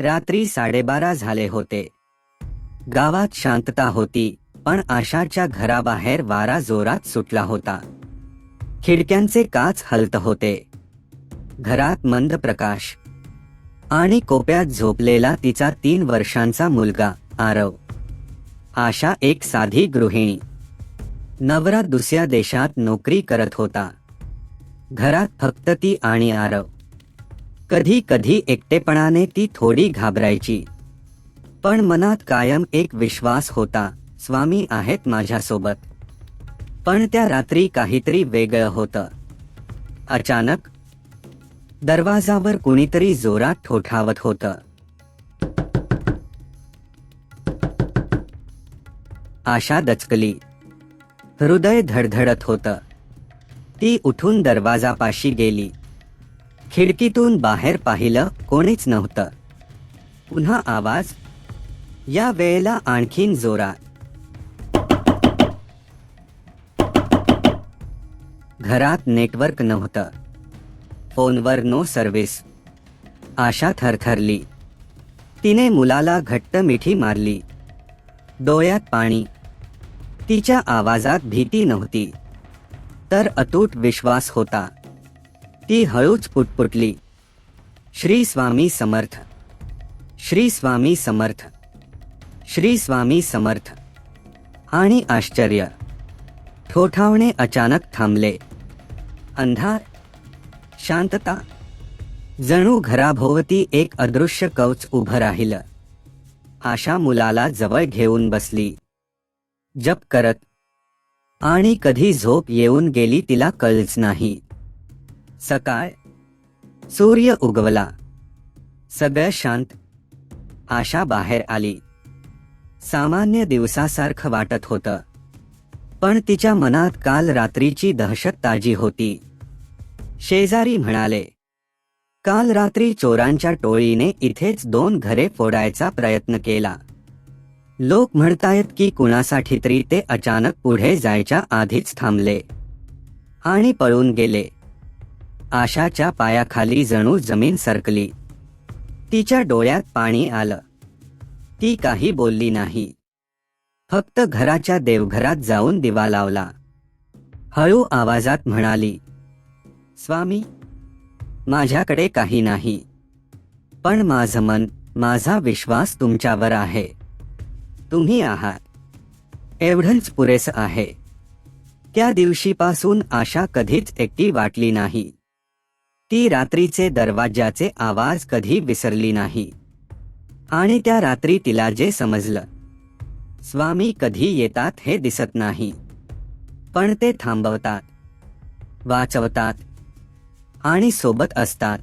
रात्री साडेबारा झाले होते. गावात शांतता होती पण आशाच्या घराबाहेर वारा जोरात सुटला होता. खिडक्यांचे काच हलत होते. घरात मंद प्रकाश. आणि कोप्यात झोपलेला तिचा तीन वर्षांचा मुलगा आरव. आशा एक साधी गृहिणी. नवरा दुसऱ्या देशात नोकरी करत होता. घरात फक्त ती आणि आरव. कधी कधी एकटेपणाने ती थोडी घाबरायची. पण मनात कायम एक विश्वास होता स्वामी आहेत माझ्यासोबत. पण त्या रात्री काहीतरी वेगळं होतं. अचानक दरवाजावर कुणीतरी जोरात ठोठावत होतं. आशा दचकली. हृदय धडधडत होतं. ती उठून दरवाजापाशी गेली. खिडकीतून बाहेर पाहिलं कोणीच नव्हतं. पुन्हा आवाज या वेळेला आणखीन जोरात घरात नेटवर्क नव्हतं. फोनवर नो सर्व्हिस. आशा थरथरली. तिने मुलाला घट्ट मिठी मारली. डोळ्यात पाणी. तिच्या आवाजात भीती नव्हती. तर अतूट विश्वास होता. ती हळूच पुटपुटली श्री स्वामी समर्थ. श्री स्वामी समर्थ. श्री स्वामी समर्थ. आणि आश्चर्य. ठोठावणे अचानक थांबले. अंधार शांतता. जणू घराभोवती एक अदृश्य कवच उभं राहिलं. आशा मुलाला जवळ घेऊन बसली. जप करत. आणि कधी झोप येऊन गेली तिला कळच नाही. सकाळ सूर्य उगवला. सगळं शांत. आशा बाहेर आली. सामान्य दिवसासारखं वाटत होतं. पण तिच्या मनात काल रात्रीची दहशत ताजी होती. शेजारी म्हणाले काल रात्री चोरांच्या टोळीने इथेच दोन घरे फोडायचा प्रयत्न केला. लोक म्हणतायत की कुणासाठी तरी ते अचानक पुढे जायच्या आधीच थांबले. आणि पळून गेले. आशाच्या पायाखाली जणू जमीन सरकली. तिच्या डोळ्यात पाणी आलं. ती काही बोलली नाही. फक्त घराच्या देवघरात जाऊन दिवा लावला. हळू आवाजात म्हणाली स्वामी माझ्याकडे काही नाही. पण माझं मन माझा विश्वास तुमच्यावर आहे. तुम्ही आहात. एवढंच पुरेसं आहे. त्या दिवशीपासून आशा कधीच एकटी वाटली नाही. ती रात्रीचे दरवाजाचे आवाज कधी विसरली नाही. आणि त्या रात्री तिला जे समजलं स्वामी कधी येतात हे दिसत नाही. पण ते थांबवतात वाचवतात आणि सोबत असतात.